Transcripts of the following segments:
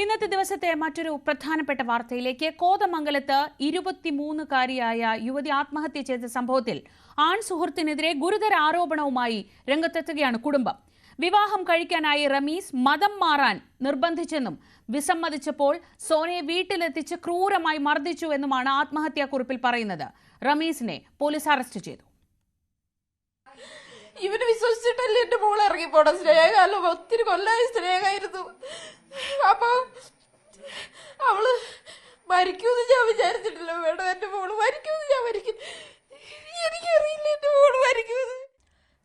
ഇന്നത്തെ ദിവസത്തെ മറ്റൊരു പ്രധാനപ്പെട്ട വാർത്തയിലേക്ക് കോതമംഗലത്ത് ഇരുപത്തിമൂന്നുകാരിയായ യുവതി ആത്മഹത്യ ചെയ്ത സംഭവത്തിൽ ആൺ സുഹൃത്തിനെതിരെ ഗുരുതര ആരോപണവുമായി രംഗത്തെത്തുകയാണ് കുടുംബം. വിവാഹം കഴിക്കാനായി റമീസ് മതം മാറാൻ നിർബന്ധിച്ചെന്നും വിസമ്മതിച്ചപ്പോൾ സോനയെ വീട്ടിലെത്തിച്ച് ക്രൂരമായി മർദ്ദിച്ചു എന്നുമാണ് ആത്മഹത്യാക്കുറിപ്പിൽ പറയുന്നത്. റമീസിനെ പോലീസ് അറസ്റ്റ് ചെയ്തു. ഇവന് വിശ്വസിച്ചിട്ടല്ലേ എന്റെ മോൾ ഇറങ്ങി സ്നേഹ ഒത്തിരി കൊല്ലായി സ്നേഹമായിരുന്നു. അപ്പൊ അവൾ മരിക്കൂന്ന് ഞാൻ വിചാരിച്ചിട്ടില്ല. മേഡം എന്റെ മോൾ മരിക്കൂന്ന് ഞാൻ മരിക്കും എനിക്കറിയില്ല എന്റെ മോൾ മരിക്കൂന്ന്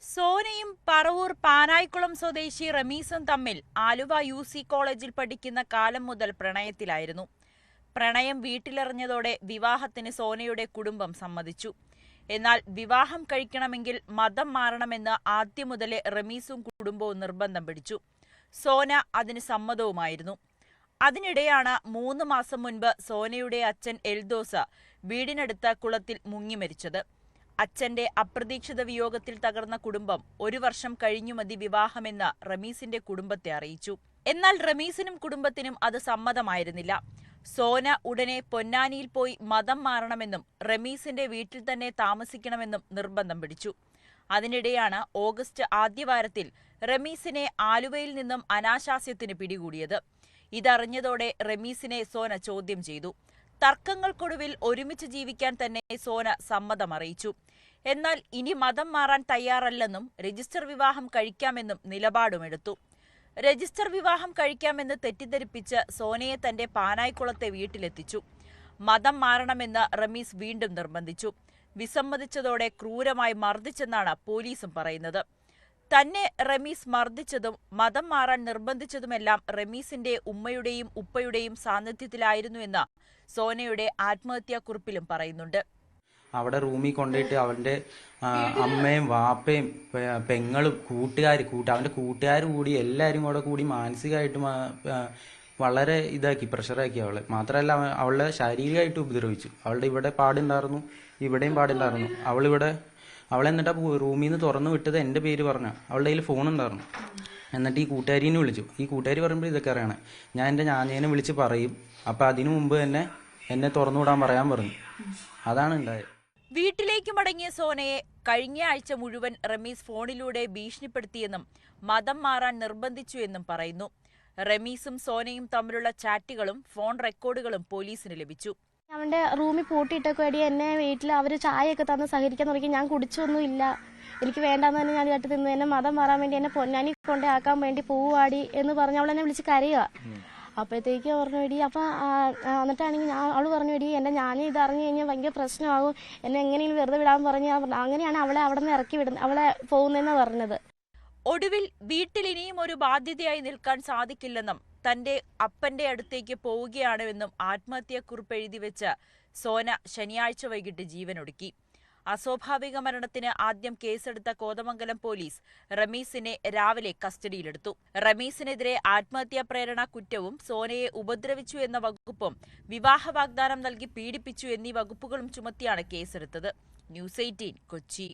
സോനയും പറവൂർ പാനായിക്കുളം സ്വദേശി റമീസും തമ്മിൽ ആലുവ യു സി കോളേജിൽ പഠിക്കുന്ന കാലം മുതൽ പ്രണയത്തിലായിരുന്നു. പ്രണയം വീട്ടിലെറിഞ്ഞതോടെ വിവാഹത്തിന് സോനയുടെ കുടുംബം സമ്മതിച്ചു. എന്നാൽ വിവാഹം കഴിക്കണമെങ്കിൽ മതം മാറണമെന്ന് ആദ്യം മുതലേ റമീസും കുടുംബവും നിർബന്ധം പിടിച്ചു. സോന അതിന് സമ്മതവുമായിരുന്നു. അതിനിടെയാണ് മൂന്ന് മാസം മുൻപ് സോനയുടെ അച്ഛൻ എൽദോസ വീടിനടുത്ത കുളത്തിൽ മുങ്ങി മരിച്ചത്. അച്ഛന്റെ അപ്രതീക്ഷിത വിയോഗത്തിൽ തകർന്ന കുടുംബം ഒരു വർഷം കഴിഞ്ഞു മതി വിവാഹമെന്ന് റമീസിന്റെ കുടുംബത്തെ അറിയിച്ചു. എന്നാൽ റമീസിനും കുടുംബത്തിനും അത് സമ്മതമായിരുന്നില്ല. സോന ഉടനെ പൊന്നാനിയിൽ പോയി മതം മാറണമെന്നും റമീസിന്റെ വീട്ടിൽ തന്നെ താമസിക്കണമെന്നും നിർബന്ധം പിടിച്ചു. അതിനിടെയാണ് ഓഗസ്റ്റ് ആദ്യവാരത്തിൽ റമീസിനെ ആലുവയിൽ നിന്നും അനാശാസ്യത്തിന് പിടികൂടിയത്. ഇതറിഞ്ഞതോടെ റമീസിനെ സോന ചോദ്യം ചെയ്തു. തർക്കങ്ങൾക്കൊടുവിൽ ഒരുമിച്ച് ജീവിക്കാൻ തന്നെ സോന സമ്മതമറിയിച്ചു എന്നാൽ ഇനി മതം മാറാൻ തയ്യാറല്ലെന്നും രജിസ്റ്റർ വിവാഹം കഴിക്കാമെന്നും നിലപാടുമെടുത്തു. രജിസ്റ്റർ വിവാഹം കഴിക്കാമെന്ന് തെറ്റിദ്ധരിപ്പിച്ച് സോനയെ തന്റെ പാനായിക്കുളത്തെ വീട്ടിലെത്തിച്ചു. മതം മാറണമെന്ന് റമീസ് വീണ്ടും നിർബന്ധിച്ചു. വിസമ്മതിച്ചതോടെ ക്രൂരമായി മർദ്ദിച്ചെന്നാണ് പോലീസും പറയുന്നത്. തന്നെ റമീസ് മർദ്ദിച്ചതും മതം മാറാൻ നിർബന്ധിച്ചതുമെല്ലാം റമീസിന്റെ ഉമ്മയുടെയും ഉപ്പയുടെയും സാന്നിധ്യത്തിലായിരുന്നുവെന്ന് സോനയുടെ ആത്മഹത്യാക്കുറിപ്പിലും പറയുന്നുണ്ട്. അവിടെ റൂമിൽ കൊണ്ടുപോയിട്ട് അവന്റെ അമ്മയും വാപ്പയും പെങ്ങളും കൂട്ടുകാർ കൂട്ട അവന്റെ കൂട്ടുകാർ കൂടി എല്ലാവരും കൂടെ കൂടി മാനസികമായിട്ട് വളരെ ഇതാക്കി പ്രഷറാക്കി അവളെ. മാത്രമല്ല അവ- അവളെ ശാരീരികമായിട്ട് ഉപദ്രവിച്ചു. അവളുടെ ഇവിടെ പാടുണ്ടായിരുന്നു ഇവിടെയും പാടുണ്ടായിരുന്നു. അവളിവിടെ അവളെ എന്നിട്ടാ റൂമിൽ നിന്ന് തുറന്നു വിട്ടത് എന്റെ പേര് പറഞ്ഞു അവളുടെ കയ്യിൽ ഫോൺ ഉണ്ടായിരുന്നു എന്നിട്ട് ഈ കൂട്ടുകാരീനെ വിളിച്ചു. ഈ കൂട്ടുകാരി പറയുമ്പോൾ ഇതൊക്കെ അറിയണേ. ഞാൻ എന്റെ ഞാനേനെ വിളിച്ച് പറയും അപ്പം അതിനു മുമ്പ് തന്നെ എന്നെ തുറന്നു വിടാൻ പറയാൻ പറഞ്ഞു. അതാണ് ഉണ്ടായത്. വീട്ടിലേക്ക് മടങ്ങിയ സോനയെ കഴിഞ്ഞ ആഴ്ച മുഴുവൻ റമീസ് ഫോണിലൂടെ ഭീഷണിപ്പെടുത്തിയെന്നും മതം മാറാൻ നിർബന്ധിച്ചു എന്നും പറയുന്നു. റമീസും സോനയും തമ്മിലുള്ള ചാറ്റുകളും ഫോൺ റെക്കോർഡുകളും പോലീസിന് ലഭിച്ചു. അവന്റെ റൂമിൽ പൂട്ടിയിട്ടൊക്കെ അടി എന്നെ വീട്ടിൽ അവർ ചായയൊക്കെ തന്ന് സഹകരിക്കാൻ തുടങ്ങി. ഞാൻ കുടിച്ചൊന്നുമില്ല എനിക്ക് വേണ്ടാന്ന് തന്നെ ഞാൻ കട്ട് തിന്നു എന്നെ മതം മാറാൻ വേണ്ടി എന്നെ പൊന്നാനി കൊണ്ടേ ആക്കാൻ വേണ്ടി പൂവാടി എന്ന് പറഞ്ഞ് അവൾ എന്നെ വിളിച്ച് കരയുക അപ്പോഴത്തേക്ക് പറഞ്ഞു വേടി അപ്പം എന്നിട്ടാണെങ്കിൽ ഞാൻ അവൾ പറഞ്ഞു വേടി എന്റെ ഞാൻ ഇത് അറിഞ്ഞു കഴിഞ്ഞാൽ ഭയങ്കര പ്രശ്നമാകും. എന്നെ എങ്ങനെയും വെറുതെ വിടാൻ പറഞ്ഞ് അങ്ങനെയാണ് അവളെ അവിടെ നിന്ന് ഇറക്കി വിടുന്നത് അവളെ പോകുന്നതെന്ന് പറഞ്ഞത്. ഒടുവിൽ വീട്ടിൽ ഇനിയും ഒരു ബാധ്യതയായി നിൽക്കാൻ സാധിക്കില്ലെന്നും തന്റെ അപ്പന്റെ അടുത്തേക്ക് പോവുകയാണെന്നും ആത്മഹത്യാക്കുറിപ്പ് എഴുതി വെച്ച് സോന ശനിയാഴ്ച വൈകിട്ട് ജീവനൊടുക്കി. അസ്വാഭാവിക മരണത്തിന് ആദ്യം കേസെടുത്ത കോതമംഗലം പോലീസ് റമീസിനെ രാവിലെ കസ്റ്റഡിയിലെടുത്തു. റമീസിനെതിരെ ആത്മഹത്യാ പ്രേരണ കുറ്റവും സോനയെ ഉപദ്രവിച്ചു എന്ന വകുപ്പും വിവാഹ വാഗ്ദാനം നൽകി പീഡിപ്പിച്ചു എന്നീ വകുപ്പുകളും ചുമത്തിയാണ് കേസെടുത്തത്. News eighteen Kochi.